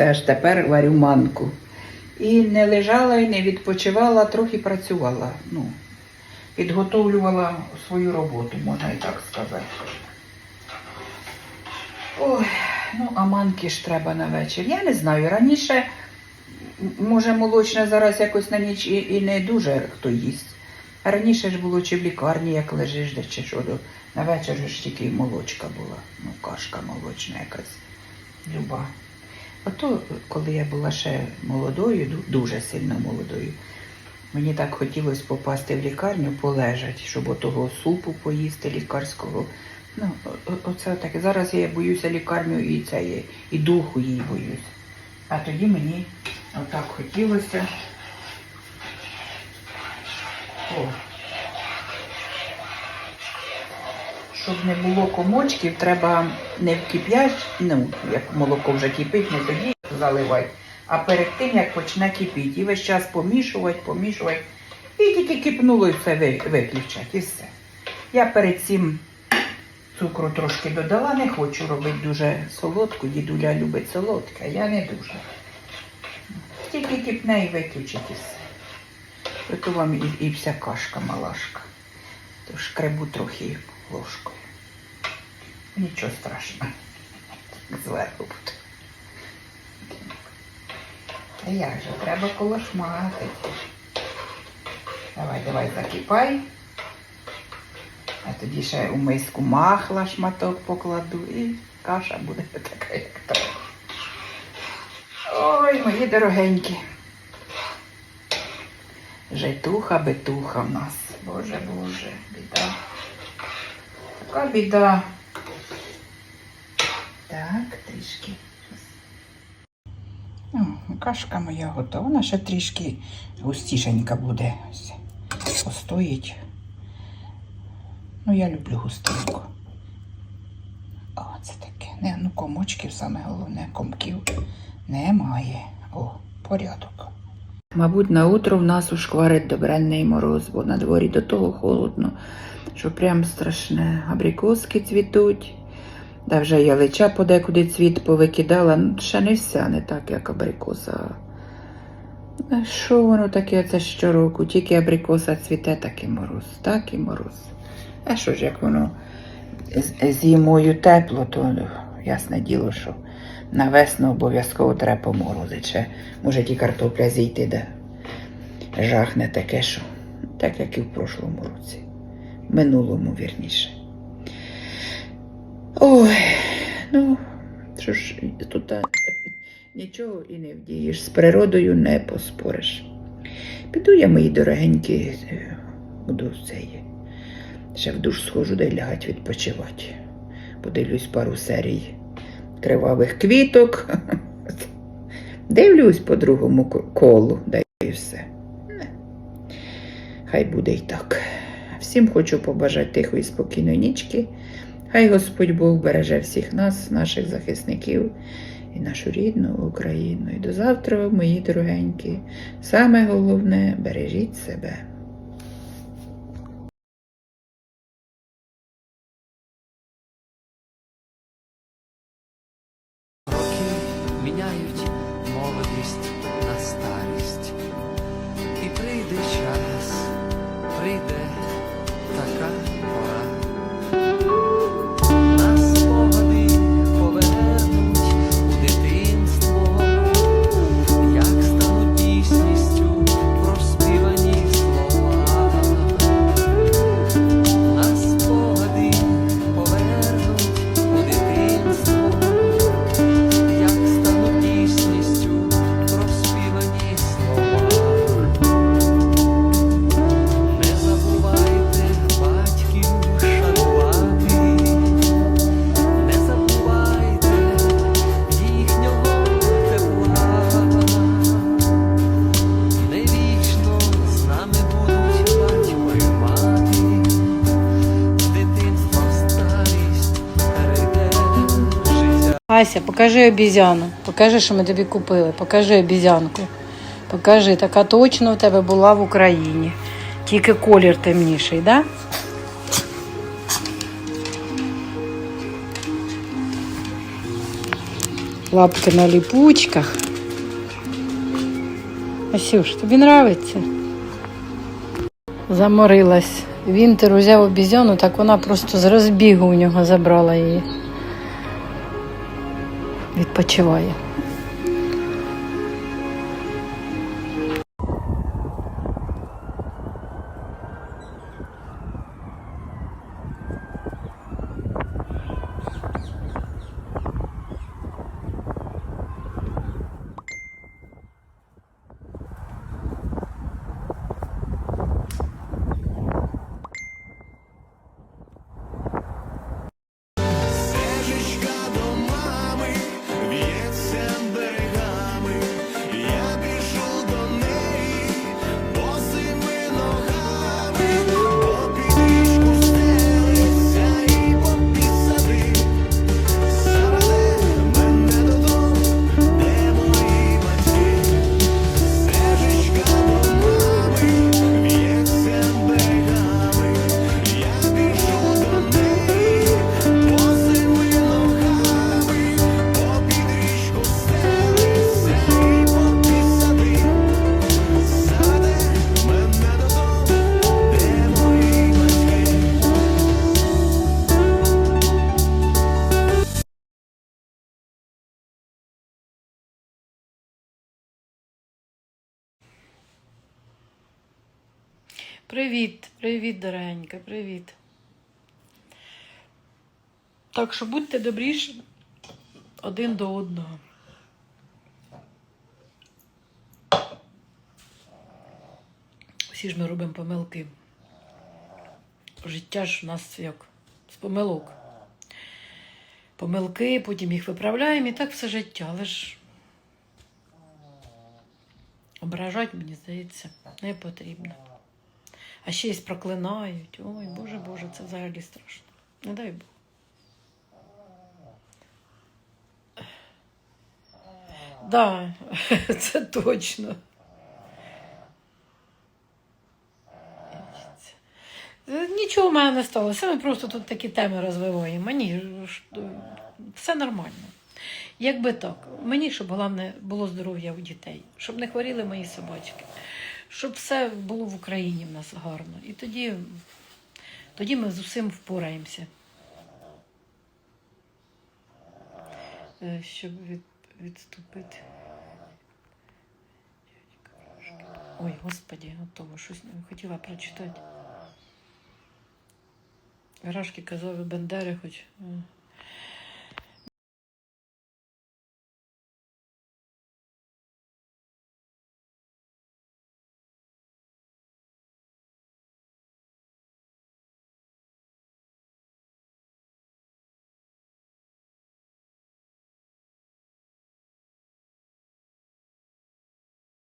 Це аж тепер варю манку. І не лежала, і не відпочивала, трохи працювала. Ну, підготовлювала свою роботу, можна і так сказати. Ой, ну а манки ж треба на вечір. Я не знаю. Раніше, може, молочне зараз якось на ніч і, і не дуже хто їсть. А раніше ж було чи в лікарні, як лежиш, де чи що, на вечір ж тільки молочка була. Ну, кашка молочна якась люба. Ото, коли я була ще молодою, дуже сильно молодою, мені так хотілося попасти в лікарню, полежати, щоб отого супу поїсти лікарського. Ну, оце таке. Зараз я боюся лікарню і це і духу її боюсь. А тоді мені отак хотілося. О. Щоб не було комочків, треба не в кип'яч, ну, як молоко вже кипить, не тоді заливати, а перед тим, як почне кипіти. І весь час помішувати, помішувати. І тільки кипнуло і все ви- виключать, і все. Я перед цим цукру трошки додала, не хочу робити дуже солодку. Дідуля любить солодке, я не дуже. Тільки кипне і виключить і все. Ото вам і, і вся кашка малашка. Тож кребу трохи ложкою. Нічого страшного. Зверху буде. Та як же, треба колошмати. Давай, давай, закипай. А тоді ще у миску махла шматок покладу і каша буде така, як треба. Ой, мої дорогенькі. Житуха, битуха в нас. Боже, Боже, біда. Така біда. Так, трішки. Кашка моя готова. Вона ще трішки густішенька буде. Ось, Постоїть. Ну, я люблю густинку. О, це таке. Не, ну, комочків саме головне, комків немає. О, порядок. Мабуть, на утро в нас ушкварить добренний мороз, бо на дворі до того холодно, що прям страшне. Абрикоски цвітуть. Да вже ялича подекуди цвіт повикидала, ну ще не вся, не так, як абрикоса. А що воно таке це щороку? Тільки абрикоса цвіте, так і мороз, так і мороз. А що ж, як воно зимою тепло, то ну, ясне діло, що на весну обов'язково треба поморозити. Ще може ті картопля зійти, де жахне таке, що так, як і в прошлому році. Минулому, вірніше. Ой, ну, що ж, тут нічого і не вдієш. З природою не поспориш. Піду я, мої дорогенькі, е, буду цей. Ще в душ схожу, дай лягать відпочивати. Подивлюсь пару серій кривавих квіток. Дивлюсь по другому колу, дай і все. Хай буде й так. Всім хочу побажати тихої спокійної нічки. Хай Господь Бог береже всіх нас, наших захисників і нашу рідну Україну. І до завтра, мої дорогенькі. Саме головне бережіть себе. Ася, покажи обізяну. Покажи, що ми тобі купили. Покажи обізянку. Покажи, така точно у тебе була в Україні. Тільки колір темніший, да? Лапки на ліпучках. Асюш, тобі нравиться? Заморилась. Вінтер узяв обізяну, так вона просто з розбігу у нього забрала її. Відпочиває. Привіт, привіт, дорогенька, привіт. Так що будьте добріші один до одного. Всі ж ми робимо помилки. Життя ж у нас як з помилок. Помилки, потім їх виправляємо і так все життя. Але ж ображати, мені здається, не потрібно. А ще й проклинають. Ой, Боже Боже, це взагалі страшно. Не дай Бог. Да, це точно. Нічого в мене не сталося. Ми просто тут такі теми розвиваємо. Мені е, все нормально. Якби так, мені, щоб головне було здоров'я у дітей, щоб не хворіли мої собачки, щоб все було в Україні в нас гарно. І тоді, тоді ми з усім впораємося. Е, Щоб від, відступити. Ой, господі, готово, щось не хотіла прочитати. Рашки казав і Бендери, хоч. е,